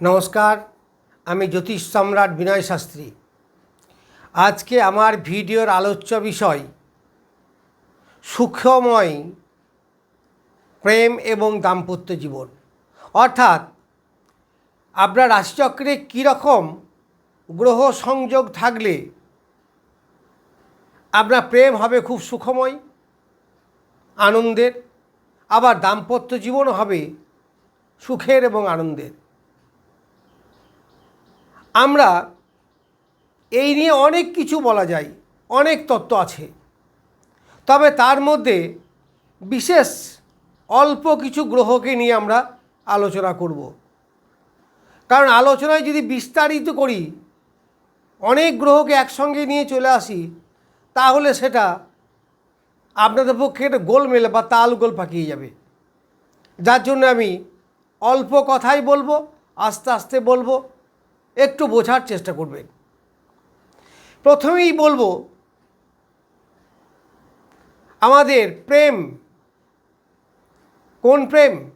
নমস্কার, আমি জ্যোতিষ সম্রাট বিনয় শাস্ত্রী। আজকে আমার ভিডিওর আলোচ্য বিষয়, সুখময় প্রেম এবং দাম্পত্য জীবন। অর্থাৎ, আপনার রাশিচক্রে কীরকম গ্রহ সংযোগ থাকলে আপনার প্রেম হবে খুব সুখময়, আনন্দের, আবার দাম্পত্য জীবন হবে সুখের এবং আনন্দের। আমরা এই নিয়ে অনেক কিছু বলা যায়, অনেক তত্ত্ব আছে। তবে তার মধ্যে বিশেষ অল্প কিছু গ্রহকে নিয়ে আমরা আলোচনা করব। কারণ আলোচনায় যদি বিস্তারিত করি, অনেক গ্রহকে একসঙ্গে নিয়ে চলে আসি, তাহলে সেটা আপনাদের পক্ষে একটা গোলমেলে বা তাল গোল পাকিয়ে যাবে। যার জন্য আমি অল্প কথাই বলব, আস্তে আস্তে বলব একটু বোঝার চেষ্টা করবেন। প্রথমেই বলব, আমাদের প্রেম, কোন প্রেম?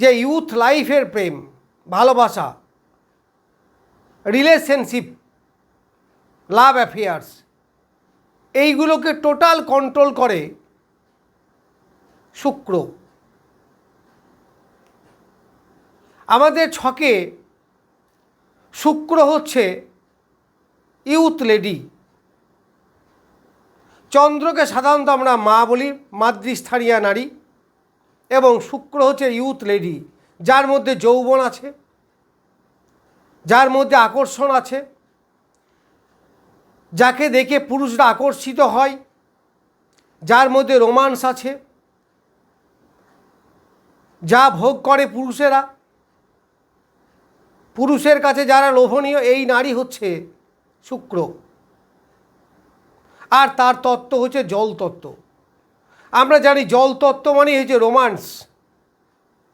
যে ইউথ লাইফের প্রেম, ভালোবাসা রিলেশনশিপ লাভ অ্যাফেয়ার্স এইগুলোকে টোটাল কন্ট্রোল করে শুক্র। আমাদের ছকে শুক্র হচ্ছে ইউথ লেডি। চন্দ্রকে সাধারণত আমরা মা বলি, মাতৃস্থানীয় নারী। এবং শুক্র হচ্ছে ইউথ লেডি, যার মধ্যে যৌবন আছে, যার মধ্যে আকর্ষণ আছে, যাকে দেখে পুরুষরা আকর্ষিত হয়, যার মধ্যে রোমান্স আছে, যা ভোগ করে পুরুষেরা। পুরুষের কাছে যারা লোভনীয়, এই নারী হচ্ছে শুক্র। আর তার তত্ত্ব হচ্ছে জল তত্ত্ব। আমরা জানি জল তত্ত্ব মানে হচ্ছে রোমান্স,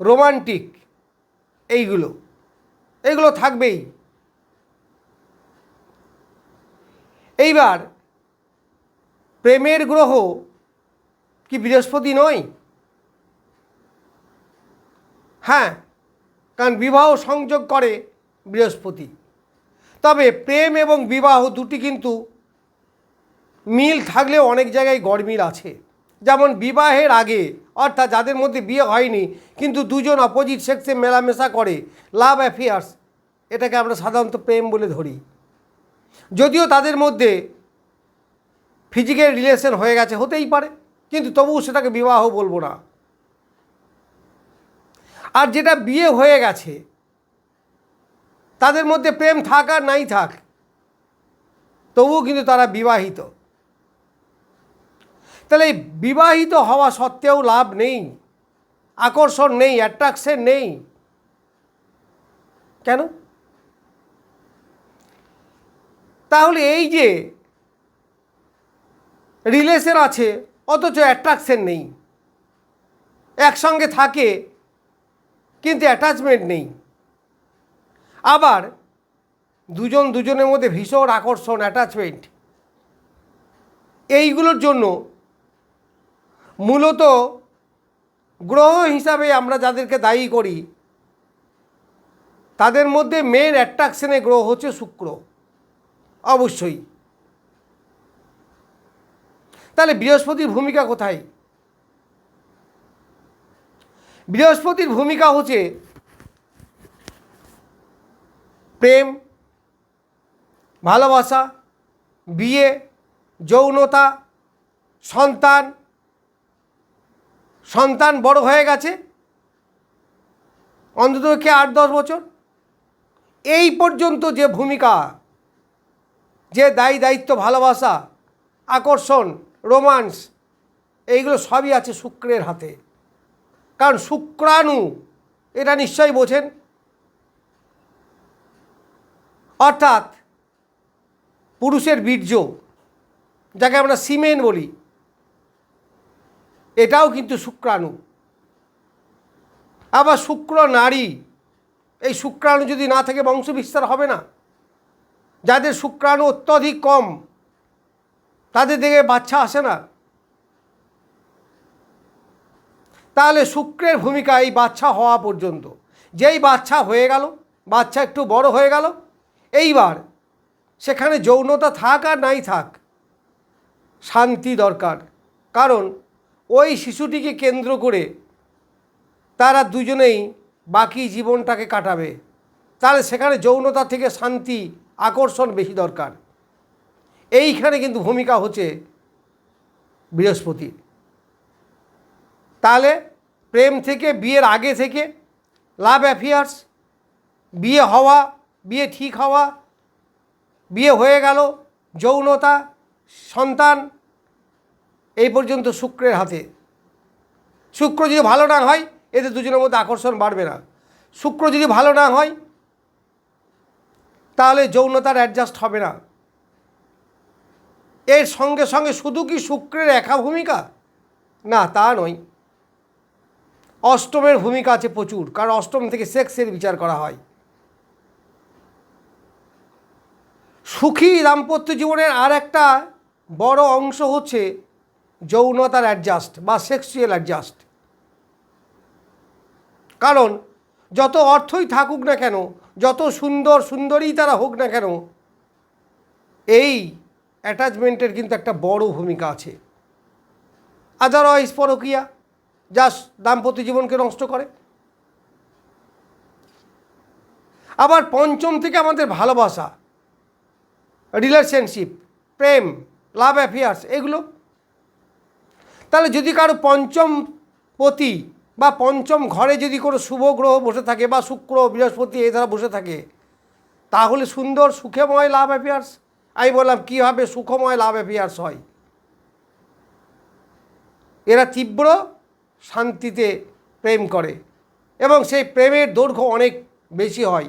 রোমান্টিক, এইগুলো। এইগুলো থাকবেই। এইবার, প্রেমের গ্রহ কি বৃহস্পতি নয়? হ্যাঁ কারণ বিবাহ সংযোগ করে বৃহস্পতি। তবে প্রেম এবং বিবাহ দুটি কিন্তু মিল থাকলেও অনেক জায়গায় গড়মিল আছে। যেমন বিবাহের আগে, অর্থাৎ যাদের মধ্যে বিয়ে হয়নি, কিন্তু দুজন অপোজিট সেক্সে মেলামেশা করে লাভ অ্যাফেয়ার্স এটাকে আমরা সাধারণত প্রেম বলে ধরি। যদিও তাদের মধ্যে ফিজিক্যাল রিলেশন হয়ে গেছে, হতেই পারে, কিন্তু তবুও সেটাকে বিবাহ বলব না। আর যেটা বিয়ে হয়ে গেছে তাদের মধ্যে প্রেম থাক আর নাই থাক, তবুও কিন্তু তারা বিবাহিত। তাহলে বিবাহিত হওয়া সত্ত্বেও লাভ নেই, আকর্ষণ নেই অ্যাট্রাকশন নেই। কেন? তাহলে এই যে রিলেশন আছে, অথচ অ্যাট্রাকশন নেই। একসঙ্গে থাকে, কিন্তু অ্যাটাচমেন্ট নেই। আবার দুজন দুজনের মধ্যে ভীষণ আকর্ষণ অ্যাটাচমেন্ট এইগুলোর জন্য মূলত গ্রহ হিসাবে আমরা যাদেরকে দায়ী করি, তাদের মধ্যে মেন অ্যাট্রাকশনের গ্রহ হচ্ছে শুক্র। অবশ্যই। তাহলে বৃহস্পতির ভূমিকা কোথায়? বৃহস্পতির ভূমিকা হচ্ছে প্রেম, ভালোবাসা, বিয়ে, যৌনতা, সন্তান সন্তান বড় হয়ে গেছে। অন্তত কি আট দশ বছর। এই পর্যন্ত যে ভূমিকা, যে দায়ী দায়িত্ব, ভালোবাসা, আকর্ষণ, রোমান্স, এইগুলো সবই আছে শুক্রের হাতে। কারণ শুক্রাণু এটা নিশ্চয়ই বোঝেন। অর্থাৎ পুরুষের বীর্য, যাকে আমরা সিমেন বলি, এটাও কিন্তু শুক্রাণু। আবার শুক্র নারী, এই শুক্রাণু যদি না থাকে বংশ বিস্তার হবে না। যাদের শুক্রাণু অত্যধিক কম, তাদের দেখে বাচ্চা আসে না। তাহলে শুক্রের ভূমিকা এই বাচ্চা হওয়া পর্যন্ত। যেই বাচ্চা হয়ে গেল, বাচ্চা একটু বড় হয়ে গেল এইবার, সেখানে যৌনতা থাক আর নাই থাক, শান্তি দরকার। কারণ, ওই শিশুটিকে কেন্দ্র করে তারা দুজনেই বাকি জীবনটাকে কাটাবে। তাহলে সেখানে যৌনতা থেকে শান্তি, আকর্ষণ বেশি দরকার। এইখানে কিন্তু ভূমিকা হচ্ছে বৃহস্পতির। তাহলে প্রেম থেকে, বিয়ের আগে থেকে লাভ অ্যাফেয়ার্স বিয়ে হওয়া বিয়ে ঠিক হওয়া, বিয়ে হয়ে গেল, যৌনতা, সন্তান, এই পর্যন্ত শুক্রের হাতে। শুক্র যদি ভালো না হয় এদের দুজনের মধ্যে আকর্ষণ বাড়বে না। শুক্র যদি ভালো না হয়, তাহলে যৌনতার অ্যাডজাস্ট হবে না। এর সঙ্গে সঙ্গে শুধু কি শুক্রের একা ভূমিকা? না, তা নয়। অষ্টমের ভূমিকা আছে প্রচুর, কারণ অষ্টম থেকে সেক্সের বিচার করা হয়। সুখী দাম্পত্য জীবনের আর একটা বড় অংশ হচ্ছে যৌনতার অ্যাডজাস্ট বা সেক্সুয়াল অ্যাডজাস্ট কারণ যত অর্থই থাকুক না কেন, যত সুন্দর সুন্দরী তারা হোক না কেন, এই অ্যাটাচমেন্টের কিন্তু একটা বড় ভূমিকা আছে। আদারওয়াইজ পরকিয়া যা দাম্পত্য জীবনকে নষ্ট করে। আবার পঞ্চম থেকে আমাদের ভালোবাসা রিলেশনশিপ প্রেম লাভ অ্যাফেয়ার্স এগুলো। তাহলে যদি কারও পঞ্চম পতি বা পঞ্চম ঘরে যদি কোনো শুভ গ্রহ বসে থাকে বা শুক্র, বৃহস্পতি এই দ্বারা বসে থাকে, তাহলে সুন্দর সুখময় লাভ অ্যাফেয়ার্স আমি বললাম, কীভাবে সুখময় লাভ অ্যাফেয়ার্স হয়? এরা তীব্র শান্তিতে প্রেম করে এবং সেই প্রেমের দৈর্ঘ্য অনেক বেশি হয়।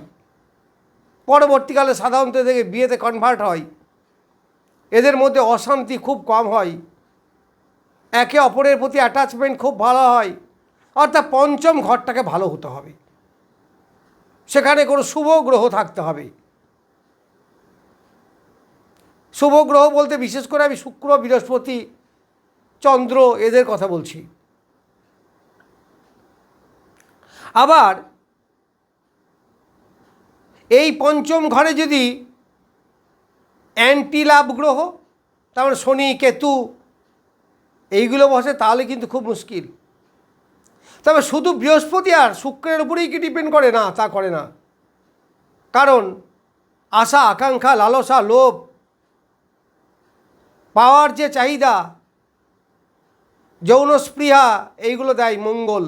পরবর্তীকালে সাধারণত দেখে বিয়েতে কনভার্ট হয়। এদের মধ্যে অশান্তি খুব কম হয়। একে অপরের প্রতি অ্যাটাচমেন্ট খুব ভালো হয়। অর্থাৎ পঞ্চম ঘরটাকে ভালো হতে হবে। সেখানে কোনো শুভ গ্রহ থাকতে হবে। শুভ গ্রহ বলতে বিশেষ করে আমি শুক্র, বৃহস্পতি, চন্দ্র এদের কথা বলছি। আবার এই পঞ্চম ঘরে যদি অ্যান্টি লাভ গ্রহ, তার মানে শনি, কেতু এইগুলো বসে, তাহলে কিন্তু খুব মুশকিল। তবে শুধু বৃহস্পতি আর শুক্রের উপরেই কি ডিপেন্ড করে? না, তা করে না। কারণ আশা, আকাঙ্ক্ষা, লালসা, লোভ, পাওয়ার যে চাহিদা যৌন স্পৃহা এইগুলো দেয় মঙ্গল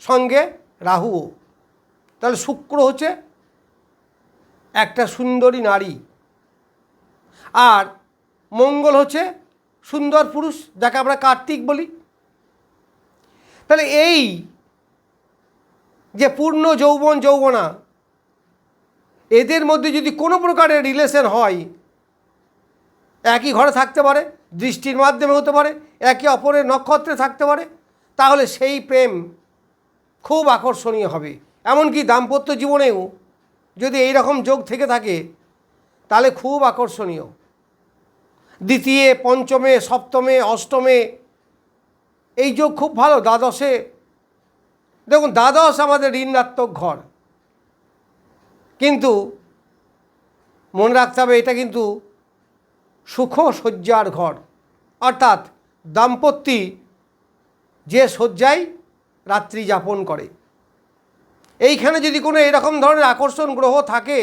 সঙ্গে রাহুও। তাহলে শুক্র হচ্ছে একটা সুন্দরী নারী। আর মঙ্গল হচ্ছে সুন্দর পুরুষ, যাকে আমরা কার্তিক বলি। তাহলে এই যে পূর্ণ যৌবন, যৌবনা, এদের মধ্যে যদি কোনো প্রকারের রিলেশন হয়, একই ঘরে থাকতে পারে, দৃষ্টির মাধ্যমে হতে পারে, একে অপরের নক্ষত্রে থাকতে পারে, তাহলে সেই প্রেম খুব আকর্ষণীয় হবে। এমনকি দাম্পত্য জীবনেও যদি এই রকম যোগ থেকে থাকে, তাহলে খুব আকর্ষণীয়। দ্বিতীয়, পঞ্চমে, সপ্তমে, অষ্টমে, এই যোগ খুব ভালো, দ্বাদশে। দেখুন, দ্বাদশ আমাদের ঋণাত্মক ঘর। কিন্তু মনে রাখতে হবে, এটা কিন্তু সুখ শয্যার ঘর। অর্থাৎ দাম্পত্যি যে শয্যায় রাত্রি যাপন করে। এইখানে যদি কোনো এরকম ধরনের আকর্ষণ গ্রহ থাকে,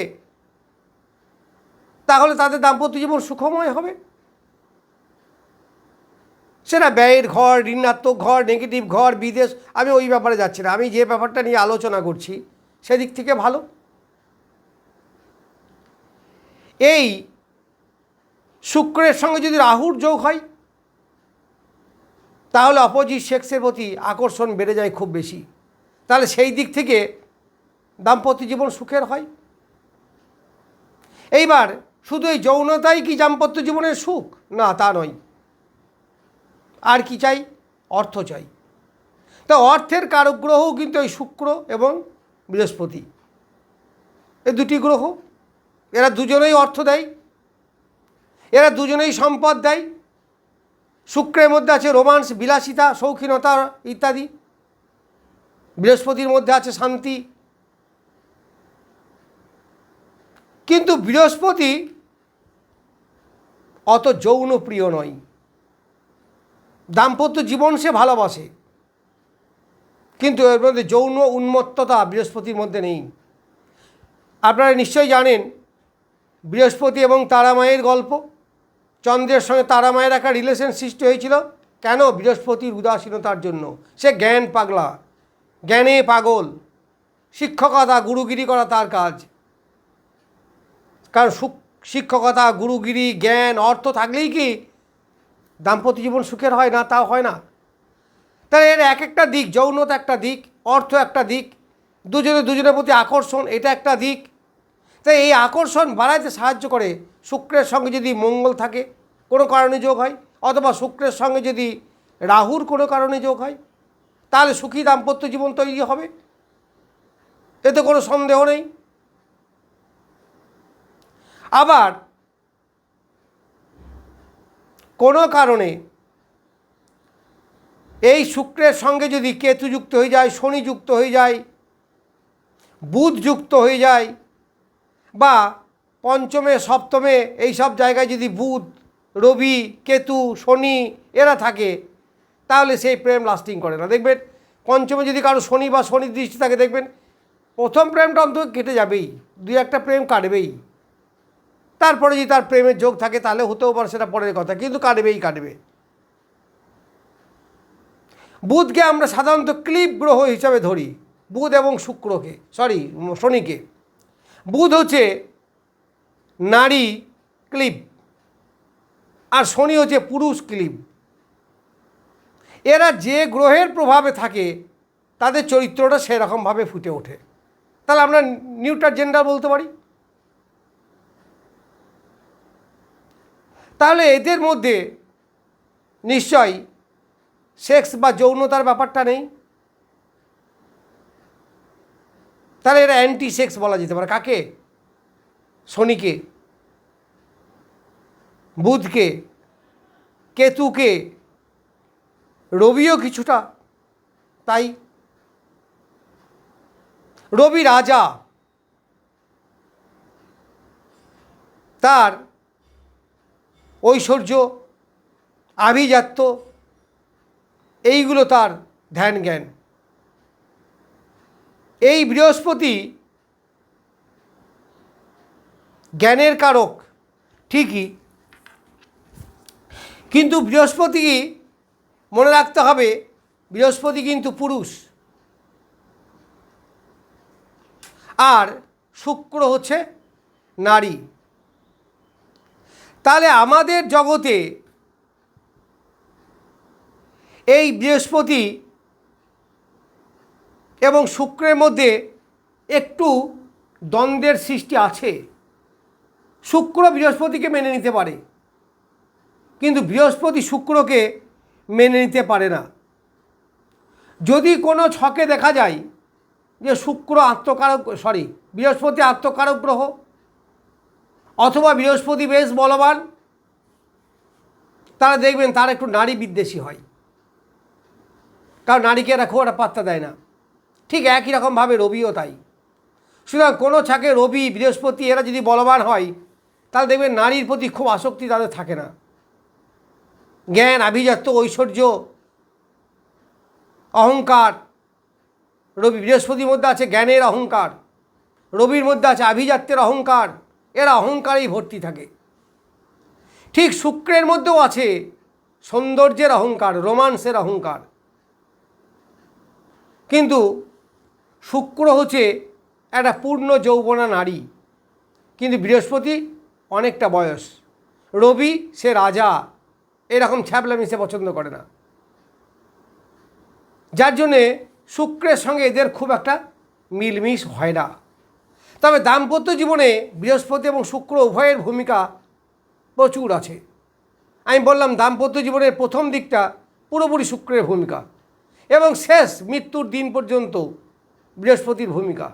তাহলে তাদের দাম্পত্য জীবন সুখময় হবে। সেটা ব্যয়ের ঘর, ঋণাত্মক ঘর নেগেটিভ ঘর, বিদেশ, আমি ওই ব্যাপারে যাচ্ছি না। আমি যে ব্যাপারটা নিয়ে আলোচনা করছি, সেদিক থেকে ভালো। এই শুক্রের সঙ্গে যদি রাহুর যোগ হয়, তাহলে অপোজিট সেক্সের প্রতি আকর্ষণ বেড়ে যায় খুব বেশি। তাহলে সেই দিক থেকে দাম্পত্য জীবন সুখের হয়। এইবার শুধু এই যৌনতাই কি দাম্পত্য জীবনের সুখ? না, তা নয়। আর কি চাই? অর্থ চাই। তা অর্থের কারক গ্রহও কিন্তু ওই শুক্র এবং বৃহস্পতি। এ দুটি গ্রহ। এরা দুজনেই অর্থ দেয়। এরা দুজনেই সম্পদ দেয়। শুক্রের মধ্যে আছে রোমান্স, বিলাসিতা, শৌখিনতা ইত্যাদি। বৃহস্পতির মধ্যে আছে শান্তি কিন্তু বৃহস্পতি অত যৌন প্রিয় নয়। দাম্পত্য জীবন সে ভালোবাসে। কিন্তু এর মধ্যে যৌন উন্মত্ততা বৃহস্পতির মধ্যে নেই। আপনারা নিশ্চয়ই জানেন, বৃহস্পতি এবং তারামায়ের গল্প, চন্দ্রের সঙ্গে তারামায়ের একটা রিলেশন সৃষ্টি হয়েছিল। কেন বৃহস্পতির উদাসীনতার জন্য? সে জ্ঞান পাগলা, জ্ঞানে পাগল, শিক্ষকতা, গুরুগিরি করা তার কাজ। কারণ শিক্ষকতা, গুরুগিরি, জ্ঞান, অর্থ থাকলেই কি দাম্পত্য জীবন সুখের হয় না, তাও হয় না? তাহলে এর এক একটা দিক, যৌনতা একটা দিক, অর্থ একটা দিক, দুজনে দুজনের প্রতি আকর্ষণ, এটা একটা দিক। তাই এই আকর্ষণ বাড়াইতে সাহায্য করে শুক্রের সঙ্গে যদি মঙ্গল থাকে, কোনো কারণে যোগ হয়, অথবা শুক্রের সঙ্গে যদি রাহুর কোনো কারণে যোগ হয়, তাহলে সুখী দাম্পত্য জীবন তৈরি হবে। এতে কোনো সন্দেহ নেই। আবার কোনো কারণে এই শুক্রের সঙ্গে যদি কেতু যুক্ত হয়ে যায়, শনি যুক্ত হয়ে যায়, বুধ যুক্ত হয়ে যায়, বা পঞ্চমে, সপ্তমে এই সব জায়গায় যদি বুধ, রবি, কেতু, শনি এরা থাকে, তাহলে সেই প্রেম লাস্টিং করে না। দেখবেন, পঞ্চমে যদি কারও শনি বা শনির দৃষ্টি থাকে, দেখবেন, প্রথম প্রেমটা অন্তত কেটে যাবেই, দুই একটা প্রেম কাটবেই। তারপরে যদি তার প্রেমের যোগ থাকে, তাহলে হতেও পারে সেটা পরের কথা, কিন্তু কাটবেই কাটবে। বুধকে আমরা সাধারণত ক্লিপ গ্রহ হিসাবে ধরি, বুধ এবং শুক্রকে সরি শনিকে। বুধ হচ্ছে নারী ক্লিপ, আর শনি হচ্ছে পুরুষ ক্লিপ। এরা যে গ্রহের প্রভাবে থাকে, তাদের চরিত্রটা সেরকমভাবে ফুটে ওঠে। তাহলে আমরা নিউটার জেন্ডার বলতে পারি? তাহলে এদের মধ্যে নিশ্চয়ই সেক্স বা যৌনতার ব্যাপারটা নেই? তাহলে এরা অ্যান্টি সেক্স বলা যেতে পারে। কাকে? শনিকে। বুধকে। কেতুকে। রবিও কিছুটা তাই। রবি রাজা। তার ঐশ্বর্য, আভিজাত্য, এইগুলো তার ধ্যান জ্ঞান এই বৃহস্পতি জ্ঞানের কারক, ঠিকই। কিন্তু বৃহস্পতি মনে রাখতে হবে, বৃহস্পতি কিন্তু পুরুষ। আর শুক্র হচ্ছে নারী। তাহলে আমাদের জগতে এই বৃহস্পতি এবং শুক্রের মধ্যে একটু দ্বন্দ্বের সৃষ্টি আছে। শুক্র বৃহস্পতিকে মেনে নিতে পারে, কিন্তু বৃহস্পতি শুক্রকে মেনে নিতে পারে না। যদি কোনো ছকে দেখা যায় যে শুক্র আত্মকারক সরি বৃহস্পতি আত্মকারক গ্রহ অথবা বৃহস্পতি বেশ বলবান, তারা দেখবেন তার একটু নারী বিদ্বেষী হয়। কারণ নারীকে এরা খুব একটা পাত্তা দেয় না। ঠিক একই রকমভাবে রবিও তাই। সুতরাং কোনো ছাকে রবি, বৃহস্পতি এরা যদি বলবান হয়, তাহলে দেখবেন নারীর প্রতি খুব আসক্তি তাদের থাকে না। জ্ঞান, আভিজাত্য, ঐশ্বর্য, অহংকার, রবি, বৃহস্পতির মধ্যে আছে জ্ঞানের অহংকার, রবির মধ্যে আছে আভিজাত্যের অহংকার এরা অহংকারেই ভর্তি থাকে। ঠিক শুক্রের মধ্যেও আছে সৌন্দর্যের অহংকার, রোমান্সের অহংকার। কিন্তু শুক্র হচ্ছে একটা পূর্ণ যৌবনা নারী। কিন্তু বৃহস্পতি অনেকটা বয়স। রবি সে রাজা। এরকম ছ্যাবলামি সে পছন্দ করে না। যার জন্যে শুক্রের সঙ্গে এদের খুব একটা মিলমিশ হয় না। তবে দাম্পত্য জীবনে বৃহস্পতি এবং শুক্র উভয়ের ভূমিকা প্রচুর আছে। আমি বললাম দাম্পত্য জীবনের প্রথম দিকটা পুরোপুরি শুক্রের ভূমিকা এবং শেষ মৃত্যুর দিন পর্যন্ত বৃহস্পতির ভূমিকা।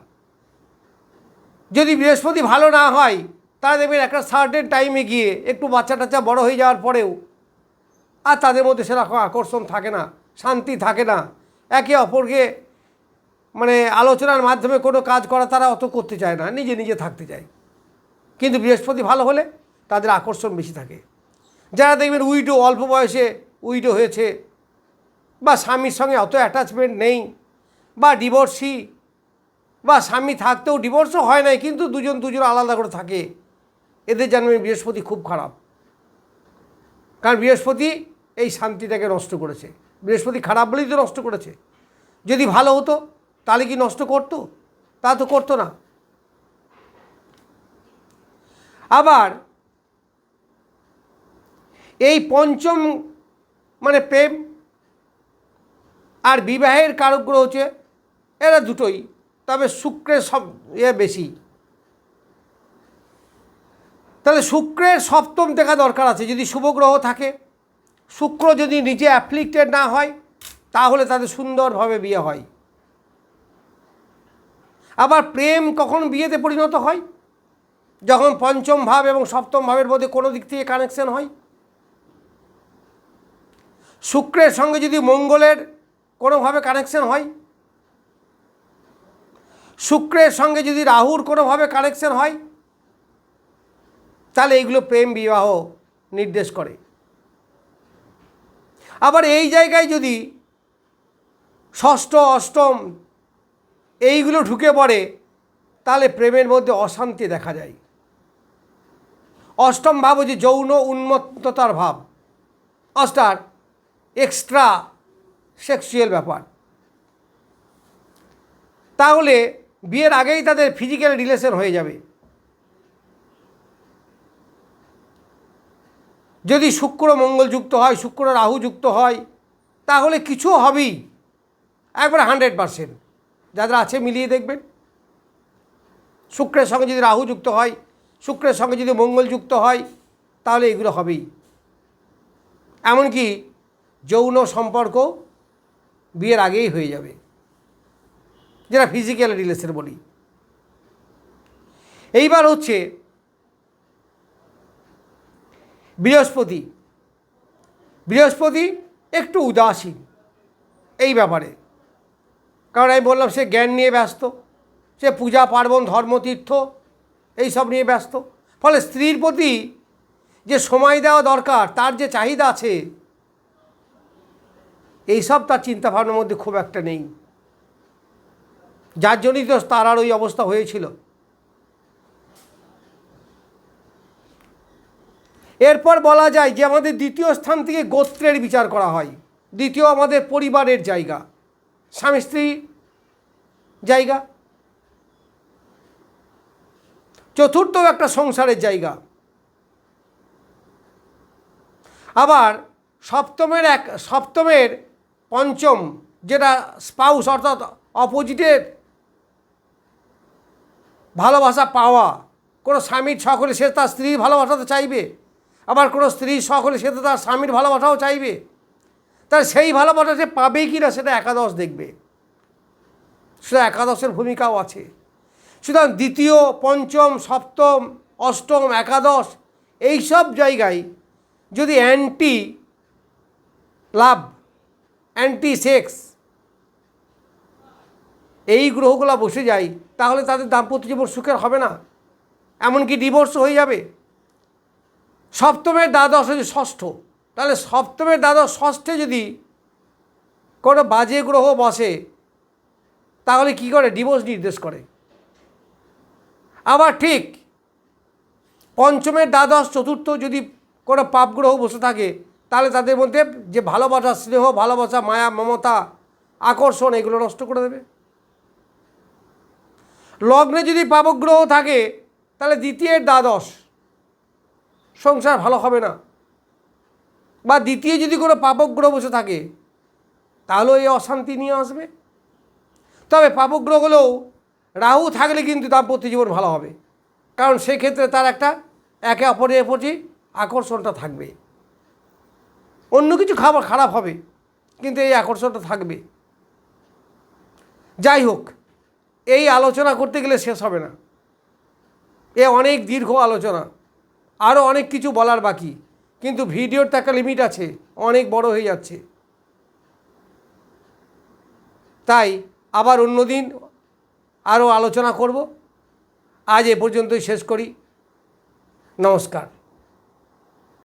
যদি বৃহস্পতি ভালো না হয় তারা দেখবেন একটা সার্টেন টাইমে গিয়ে একটু বাচ্চা টাচ্চা বড় হয়ে যাওয়ার পরেও আর তাদের মধ্যে সেরকম আকর্ষণ থাকে না, শান্তি থাকে না। একে অপরকে মানে আলোচনার মাধ্যমে কোনো কাজ করা তারা অত করতে চায় না, নিজে নিজে থাকতে চায়। কিন্তু বৃহস্পতি ভালো হলে তাদের আকর্ষণ বেশি থাকে। যারা দেখবেন উইডো, অল্প বয়সে উইডো হয়েছে, বা স্বামীর সঙ্গে অত অ্যাটাচমেন্ট নেই, বা ডিভোর্সি বা স্বামী থাকতেও ডিভোর্সও হয় নাই, কিন্তু দুজন দুজন আলাদা করে থাকে, এদের জানবেন বৃহস্পতি খুব খারাপ। কারণ বৃহস্পতি এই শান্তিটাকে নষ্ট করেছে। বৃহস্পতি খারাপ বলেই তো নষ্ট করেছে। যদি ভালো হতো তাহলে কি নষ্ট করতো? তা তো করতো না। আবার এই পঞ্চম মানে প্রেম আর বিবাহের কারকগ্রহ হচ্ছে এরা দুটোই, তবে শুক্রের সব ইয়ে বেশি। তাহলে শুক্রের সপ্তম দেখা দরকার আছে, যদি শুভ গ্রহ থাকে। শুক্র যদি নিজে অ্যাফ্লিক্টেড না হয়, তাহলে তাদের সুন্দরভাবে বিয়ে হয়। আবার প্রেম কখন বিয়েতে পরিণত হয়? যখন পঞ্চম ভাব এবং সপ্তম ভাবের মধ্যে কোনো দিক থেকে কানেকশন হয়? শুক্রের সঙ্গে যদি মঙ্গলের কোনোভাবে কানেকশন হয়? শুক্রের সঙ্গে যদি রাহুর কোনোভাবে কানেকশন হয়? তাহলে এইগুলো প্রেম বিবাহ নির্দেশ করে। আবার এই জায়গায় যদি ষষ্ঠ, অষ্টম এইগুলো ঢুকে পড়ে, তাহলে প্রেমের মধ্যে অশান্তি দেখা যায়। অষ্টম ভাব হচ্ছে যৌন উন্মত্ততার ভাব। অষ্টার এক্সট্রা সেক্সুয়াল ব্যাপার। তাহলে বিয়ের আগেই তাদের ফিজিক্যাল রিলেশন হয়ে যাবে। যদি শুক্র মঙ্গল যুক্ত হয়, শুক্র রাহু যুক্ত হয়, তাহলে কিছু হবেই। একবারে হান্ড্রেড পারসেন্ট যাদের আছে মিলিয়ে দেখবেন। শুক্রের সঙ্গে যদি রাহু যুক্ত হয়, শুক্রের সঙ্গে যদি মঙ্গল যুক্ত হয়, তাহলে এগুলো হবেই। এমনকি যৌন সম্পর্ক বিয়ের আগেই হয়ে যাবে। যেটা ফিজিক্যাল রিলেশন বলি। এইবার হচ্ছে বৃহস্পতি। বৃহস্পতি একটু উদাসীন, এই ব্যাপারে। কারণ আমি বললাম, সে জ্ঞান নিয়ে ব্যস্ত, সে পূজা, পার্বণ, ধর্মতীর্থ এই সব নিয়ে ব্যস্ত। ফলে স্ত্রীর প্রতি যে সময় দেওয়া দরকার, তার যে চাহিদা আছে, এইসব তার চিন্তাভাবনার মধ্যে খুব একটা নেই। যার জন্যই তো তার আর ওই অবস্থা হয়েছিল। এরপর বলা যায় যে, আমাদের দ্বিতীয় স্থান থেকে গোত্রের বিচার করা হয়। দ্বিতীয় আমাদের পরিবারের জায়গা। স্বামী স্ত্রী, জায়গা। চতুর্থ একটা সংসারের জায়গা। আবার সপ্তমের এক, সপ্তমের পঞ্চম, যেটা স্পাউস অর্থাৎ অপোজিটের ভালোবাসা পাওয়া। কোনো স্বামীর হলে সে তার স্ত্রীর ভালোবাসাতে চাইবে। আবার কোনো স্ত্রীর হলে সে তো তার স্বামীর ভালোবাসাও চাইবে। তার সেই ভালোবাসা সে পাবে কি না সেটা একাদশ দেখবে। সেটা একাদশের ভূমিকাও আছে। সুতরাং দ্বিতীয়, পঞ্চম, সপ্তম, অষ্টম, একাদশ এই সব জায়গায় যদি অ্যান্টি লাভ অ্যান্টি সেক্স এই গ্রহগুলো বসে যায়, তাহলে তাদের দাম্পত্য জীবন সুখের হবে না। এমনকি ডিভোর্স হয়ে যাবে। সপ্তমের দ্বাদশ হচ্ছে ষষ্ঠ। তাহলে সপ্তমের দ্বাদশ, ষষ্ঠে যদি কোনো বাজে গ্রহ বসে, তাহলে কি করে? ডিভোর্স নির্দেশ করে। আবার ঠিক পঞ্চমের দ্বাদশ, চতুর্থ যদি কোনো পাপ গ্রহ বসে থাকে, তাহলে তাদের মধ্যে যে ভালোবাসা, স্নেহ, ভালোবাসা, মায়া, মমতা, আকর্ষণ, এগুলো নষ্ট করে দেবে। লগ্নে যদি পাপগ্রহ থাকে, তাহলে দ্বিতীয়ের দ্বাদশ, সংসার ভালো হবে না। বা দ্বিতীয় যদি কোনো পাপগ্রহ বসে থাকে, তাহলেও এই অশান্তি নিয়ে আসবে। তবে পাপগ্রহগুলোও রাহু থাকলে কিন্তু দাম্পত্য জীবন ভালো হবে। কারণ সেক্ষেত্রে তার একটা একে অপরের প্রতি আকর্ষণটা থাকবে। অন্য কিছু খাবার খারাপ হবে, কিন্তু এই আকর্ষণটা থাকবে। যাই হোক, এই আলোচনা করতে গেলে শেষ হবে না। এ অনেক দীর্ঘ আলোচনা। আরও অনেক কিছু বলার বাকি। কিন্তু ভিডিওর তো একটা লিমিট আছে, অনেক বড় হয়ে যাচ্ছে। তাই আবার অন্যদিন আরও আলোচনা করব। আজ এ পর্যন্তই শেষ করি। নমস্কার।